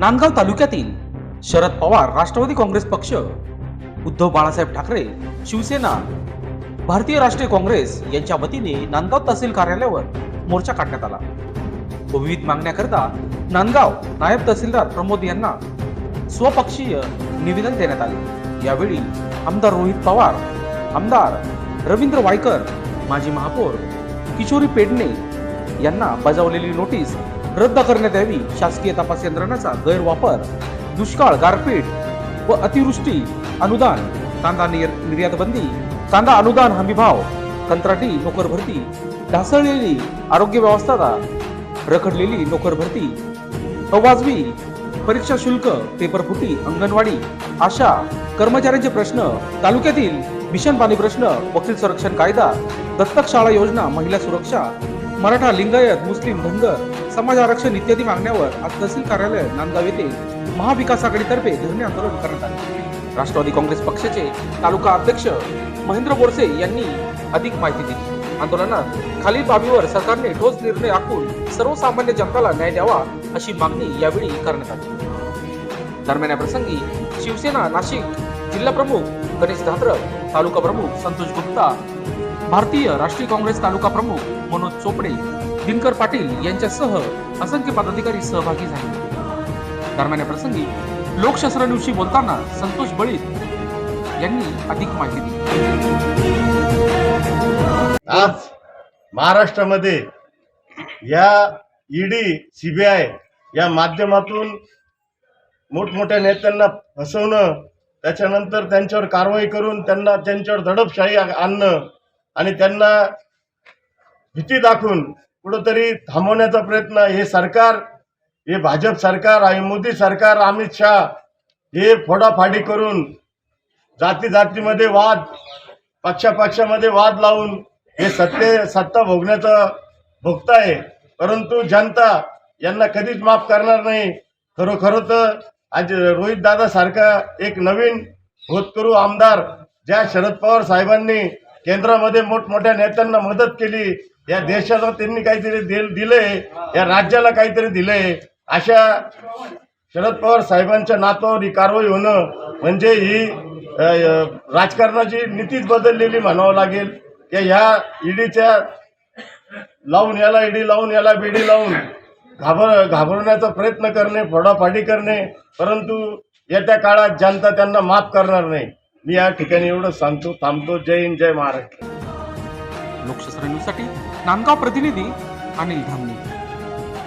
नांदगाव तालुक्यातील शरद पवार राष्ट्रवादी काँग्रेस पक्ष उद्धव बाळासाहेब ठाकरे शिवसेना भारतीय राष्ट्रीय काँग्रेस यांच्या वतीने नांदगाव तहसील कार्यालयावर मोर्चा काढण्यात आला. विविध मागण्याकरता नांदगाव नायब तहसीलदार प्रमोद यांना स्वपक्षीय निवेदन देण्यात आले. यावेळी आमदार रोहित पवार आमदार रवींद्र वायकर माजी महापौर किशोरी पेडणे यांना बजावलेली नोटीस रद्द करण्यात यावी. शासकीय तपास यंत्रणाचा गैरवापर दुष्काळ गारपीट व अतिवृष्टी अनुदान कांदा निर्यात बंदी कांदा अनुदान हमीभाव कंत्राटी नोकर भरती ढासळलेली आरोग्य व्यवस्था रखडलेली नोकर भरती अवाजवी परीक्षा शुल्क पेपर फुटी अंगणवाडी आशा कर्मचाऱ्यांचे प्रश्न तालुक्यातील भीषण पाणी प्रश्न वकील संरक्षण कायदा दत्तक शाळा योजना महिला सुरक्षा मराठा लिंगायत मुस्लिम धनगर समाज आरक्षण इत्यादी मागण्यावर आज तहसील कार्यालय नांदगाव येथे महाविकास आघाडीतर्फे धरणे आंदोलन करण्यात आले. राष्ट्रवादी काँग्रेस पक्षाचे तालुका अध्यक्ष महेंद्र बोरसे यांनी अधिक माहिती दिली. आंदोलनात खालील बाबीवर सरकारने ठोस निर्णय आखून सर्वसामान्य जनताला न्याय द्यावा अशी मागणी यावेळी करण्यात आली. दरम्यान या प्रसंगी शिवसेना नाशिक जिल्हा प्रमुख गणेश धात्रक तालुका प्रमुख संतोष गुप्ता भारतीय राष्ट्रीय काँग्रेस तालुका प्रमुख मनोज चोपडे दिनकर पाटील यांच्यासह असंख्य पदाधिकारी सहभागी झाले. दरम्यान या प्रसंगी लोकशास्त्र न्यूजशी बोलताना संतोष बळीत यांनी अधिक माहिती दिली. आज महाराष्ट्रामध्ये या ईडी सीबीआय या माध्यमातून मोठमोठ्या नेत्यांना फसवणं त्याच्यानंतर त्यांच्यावर कारवाई करून त्यांना त्यांच्यावर दडपशाही आणणं आणि त्यांना भीती दाखवून कुठंतरी थांबवण्याचा प्रयत्न हे सरकार हे भाजप सरकार आणि मोदी सरकार अमित शहा हे फोडाफाडी करून जाती जातीमध्ये वाद पक्षापक्षामध्ये वाद लावून हे सत्ते सत्ता भोगण्याचं भोगताय परंतु जनता यांना कधीच माफ करणार नाही. खरोखर तर आज रोहित दादा सारखा एक नवीन होतकरू आमदार ज्या शरद पवार साहेबांनी केंद्रामध्ये मोठमोठ्या नेत्यांना मदत केली. या देशाला त्यांनी काहीतरी दिल दिलंय. या राज्याला काहीतरी दिलंय. अशा शरद पवार साहेबांच्या नातवर ही कारवाई होणं म्हणजे ही राजकारणाची नीतीच बदललेली म्हणावं लागेल. की ह्या ईडीच्या लावून याला ईडी लावून याला बीडी लावून घाबर घाबरण्याचा प्रयत्न करणे फोडाफाडी करणे परंतु येत्या काळात जनता त्यांना माफ करणार नाही. मी या ठिकाणी एवढं सांगतो थांबतो. जय हिंद जय महाराष्ट्र. लोकशास्त्र न्यूजसाठी नांदगाव प्रतिनिधी अनिल धामणे.